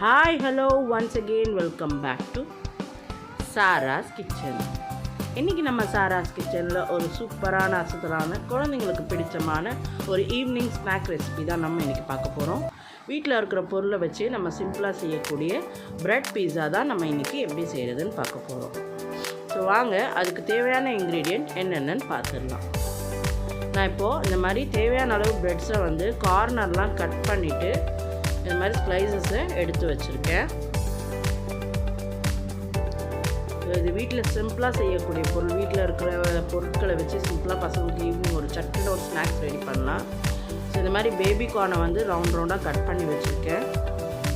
Hi hello once again welcome back to Sara's kitchen இன்றைக்கி நம்ம சாராஸ் கிச்சனில் ஒரு சூப்பரான அசுத்தலான குழந்தைங்களுக்கு பிடிச்சமான ஒரு ஈவினிங் ஸ்நாக் ரெசிபி தான் நம்ம இன்றைக்கி பார்க்க போகிறோம் வீட்டில் இருக்கிற பொருளை வச்சு நம்ம சிம்பிளாக செய்யக்கூடிய ப்ரெட் பீஸா தான் நம்ம இன்றைக்கி எப்படி செய்கிறதுன்னு பார்க்க போகிறோம் ஸோ வாங்க அதுக்கு தேவையான இன்க்ரீடியண்ட் என்னென்னு பார்த்துடலாம். நான் இப்போது இந்த மாதிரி தேவையான அளவு ப்ரெட்ஸை வந்து கார்னர்லாம் கட் பண்ணிவிட்டு இந்த மாதிரி ஸ்லைசஸை எடுத்து வச்சுருக்கேன். இது வீட்டில் சிம்பிளாக செய்யக்கூடிய பொருள். வீட்டில் இருக்கிற பொருட்களை வச்சு சிம்பிளாக பசங்களுக்கு ஈவினிங் ஒரு சட்டில் ஒரு ஸ்நாக்ஸ் ரெடி பண்ணலாம். ஸோ இந்த மாதிரி பேபி கார்னை வந்து ரவுண்ட் ரவுண்டாக கட் பண்ணி வச்சுருக்கேன்.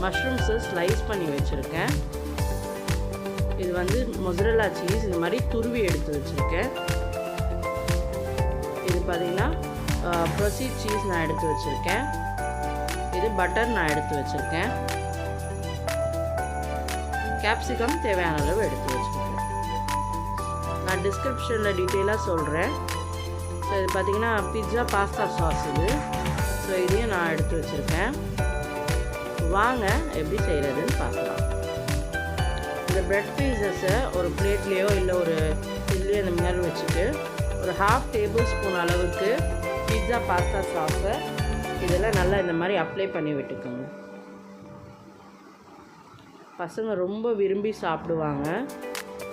மஷ்ரூம்ஸை ஸ்லைஸ் பண்ணி வச்சுருக்கேன். இது வந்து மொசரல்லா சீஸ் இந்த மாதிரி துருவி எடுத்து வச்சுருக்கேன். இது பார்த்திங்கன்னா ப்ரொசீட் சீஸ் நான் எடுத்து வச்சுருக்கேன். பட்டர் நான் எடுத்து வச்சுருக்கேன். கேப்சிகம் தேவையான அளவு எடுத்து வச்சுருக்கேன். நான் டிஸ்கிரிப்ஷனில் டீட்டெயிலாக சொல்கிறேன் ஸோ இது பார்த்திங்கன்னா பிட்ஸா பாஸ்தா சாஸ் இது. ஸோ இதையும் நான் எடுத்து வச்சுருக்கேன். வாங்க எப்படி செய்கிறதுன்னு பார்க்கலாம். இந்த ப்ரெட் பீசஸை ஒரு பிளேட்லேயோ இல்லை ஒரு இதுலேயோ இந்த மாதிரி வச்சுட்டு ஒரு ஹாஃப் டேபிள் ஸ்பூன் அளவுக்கு பீட்ஸா பாஸ்தா சாஸை இதெல்லாம் நல்லா இந்த மாதிரி அப்ளை பண்ணி விட்டுக்கோங்க. பசங்க ரொம்ப விரும்பி சாப்பிடுவாங்க.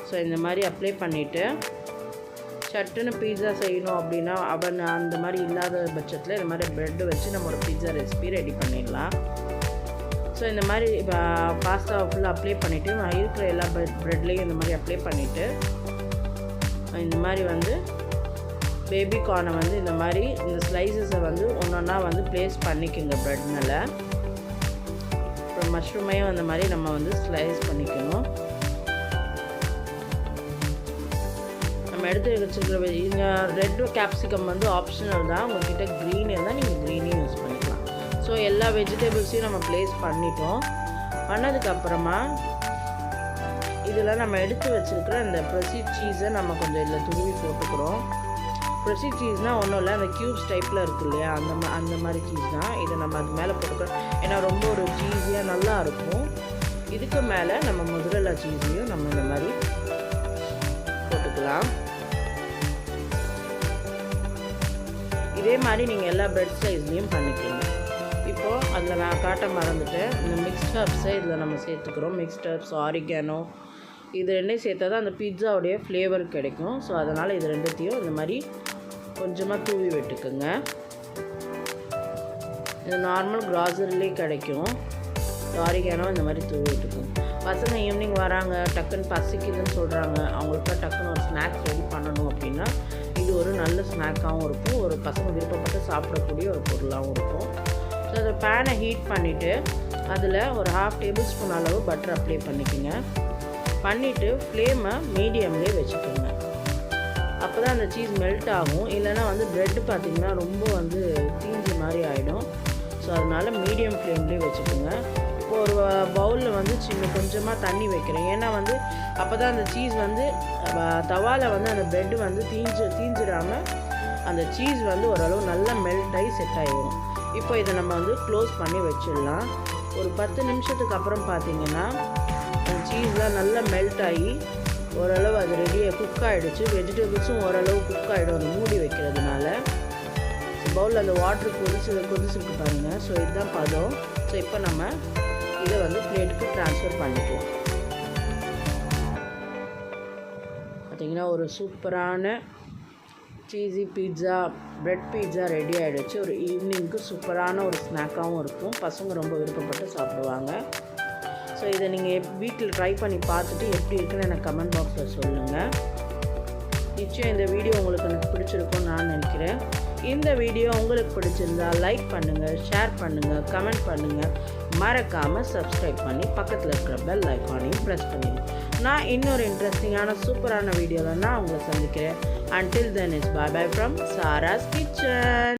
ஸோ இந்த மாதிரி அப்ளை பண்ணிவிட்டு சட்டுன்னு பீஸா செய்யணும் அப்படின்னா அவன் அந்த மாதிரி இல்லாத பட்சத்தில் இந்த மாதிரி ப்ரெட்டு வச்சு நம்ம ஒரு பீஸா ரெசிபி ரெடி பண்ணிடலாம். ஸோ இந்த மாதிரி பாஸ்தா ஃபுல்லாக அப்ளை பண்ணிவிட்டு நான் இருக்கிற எல்லா ப்ரெட் ப்ரெட்லேயும் இந்த மாதிரி அப்ளை பண்ணிவிட்டு இந்த மாதிரி வந்து பேபி கார்னை வந்து இந்த மாதிரி இந்த ஸ்லைசஸை வந்து ஒன்று ஒன்றா வந்து ப்ளேஸ் பண்ணிக்கோங்க ப்ரெட் மேலே. அப்புறம் மஷ்ரூமையும் அந்த மாதிரி நம்ம வந்து ஸ்லைஸ் பண்ணிக்கணும். நம்ம எடுத்து வச்சுருக்கிற இங்கே ரெட் கேப்சிகம் வந்து ஆப்ஷனல் தான். உங்கள்கிட்ட க்ரீன் இருந்தால் நீங்கள் க்ரீனையும் யூஸ் பண்ணிக்கலாம். ஸோ எல்லா வெஜிடபிள்ஸையும் நம்ம ப்ளேஸ் பண்ணிட்டோம். பண்ணதுக்கப்புறமா இதில் நம்ம எடுத்து வச்சுருக்கிற இந்த ப்ரொசீட் சீஸை நம்ம கொஞ்சம் இதில் துருவி போட்டுக்கிறோம். ப்ரொசீட் சீஸ்னால் ஒன்றும் இல்லை அந்த க்யூப்ஸ் டைப்பில் இருக்கு இல்லையா? அந்த மா அந்த மாதிரி சீஸ் தான். இதை நம்ம அது மேலே போட்டுக்கிறோம் ஏன்னா ரொம்ப ஒரு சீஸியாக நல்லா இருக்கும். இதுக்கு மேலே நம்ம முதலல்லா சீஸையும் நம்ம இந்த மாதிரி போட்டுக்கலாம். இதே மாதிரி நீங்கள் எல்லா பிரெட் சைஸ்லேயும் பண்ணிக்கலாம் இப்போது அதில் நான் காட்ட மறந்துட்டேன். இந்த மிக்ஸ்ட் ஹர்ப்ஸை இதில் நம்ம சேர்த்துக்கிறோம். மிக்ஸ்ட் ஹர்ப்ஸ் ஆரிகானோ இது ரெண்டையும் சேர்த்தா தான் அந்த பிட்ஸாவுடைய ஃப்ளேவர் கிடைக்கும். ஸோ அதனால் இது ரெண்டுத்தையும் இந்த மாதிரி கொஞ்சமாக தூவி விட்டுக்குங்க. இது நார்மல் கிராசரிலே கிடைக்கும். லாரிக்கானோ இந்த மாதிரி தூவி விட்டுக்குங்க பசங்க ஈவினிங் வராங்க டக்குன்னு பசிக்குதுன்னு சொல்கிறாங்க அவங்களுக்கு டக்குன்னு ஒரு ஸ்நாக்ஸ் ரெடி பண்ணணும் அப்படின்னா இது ஒரு நல்ல ஸ்நாக்காகவும் இருக்கும். ஒரு பசங்க விருப்பப்பட்டு சாப்பிடக்கூடிய ஒரு பொருளாகவும் இருக்கும். ஸோ அதை பேனை ஹீட் பண்ணிவிட்டு அதில் ஒரு ஹாஃப் டேபிள் ஸ்பூன் அளவு பட்டர் அப்ளை பண்ணிக்கோங்க. பண்ணிவிட்டு ஃப்ளேமை மீடியம்லேயே வச்சுக்கோங்க. அப்போ தான் அந்த சீஸ் மெல்ட் ஆகும். இல்லைனா வந்து ப்ரெட்டு பார்த்திங்கன்னா ரொம்ப வந்து தீஞ்சி மாதிரி ஆகிடும் ஸோ அதனால் மீடியம் ஃப்ளேம்லேயே வச்சுக்கோங்க. இப்போ ஒரு பவுலில் வந்து சின்ன கொஞ்சமாக தண்ணி வைக்கிறேன். ஏன்னா வந்து அப்போ தான் அந்த சீஸ் வந்து தவாவில் வந்து அந்த ப்ரெட்டு வந்து தீஞ்சு தீஞ்சிடாமல் அந்த சீஸ் வந்து ஓரளவு நல்லா மெல்ட் ஆகி செட் ஆகிடும் இப்போ இதை நம்ம வந்து க்ளோஸ் பண்ணி வச்சிடலாம். ஒரு பத்து நிமிஷத்துக்கு அப்புறம் பார்த்தீங்கன்னா அந்த சீஸ்லாம் நல்லா மெல்ட் ஆகி ஓரளவு அது ரெடியாக குக் ஆகிடுச்சு வெஜிடபிள்ஸும் ஓரளவு குக் ஆகிடும் அது மூடி வைக்கிறதுனால. பவுலில் அந்த வாட்ரு கொதிச்சு கொதிச்சுருக்கு பாருங்கள் ஸோ இதுதான் பதம். ஸோ இப்போ நம்ம இதை வந்து பிளேட்டுக்கு ட்ரான்ஸ்ஃபர் பண்ணிக்குவோம் பார்த்திங்கன்னா ஒரு சூப்பரான cheesy pizza bread pizza ready ஆகிடுச்சு ஒரு ஈவினிங்க்கு சூப்பரான ஒரு ஸ்நாக்காகவும் இருக்கும். பசங்க ரொம்ப விருப்பப்பட்டு சாப்பிடுவாங்க. ஸோ இதை நீங்கள் வீட்டில் ட்ரை பண்ணி பார்த்துட்டு எப்படி இருக்குன்னு எனக்கு கமெண்ட் பாக்ஸில் சொல்லுங்கள் நிச்சயம் இந்த வீடியோ உங்களுக்கு எனக்கு பிடிச்சிருக்கும்னு நான் நினைக்கிறேன். இந்த வீடியோ உங்களுக்கு பிடிச்சிருந்தா லைக் பண்ணுங்கள் ஷேர் பண்ணுங்கள் கமெண்ட் பண்ணுங்கள் மறக்காமல் சப்ஸ்கிரைப் பண்ணி பக்கத்தில் இருக்கிற பெல் ஐக்கானையும் ப்ரெஸ் பண்ணிடுங்க நான் இன்னொரு இன்ட்ரெஸ்டிங்கான சூப்பரான வீடியோவில் நான் உங்களை சந்திக்கிறேன். Until then is bye bye from Sara's kitchen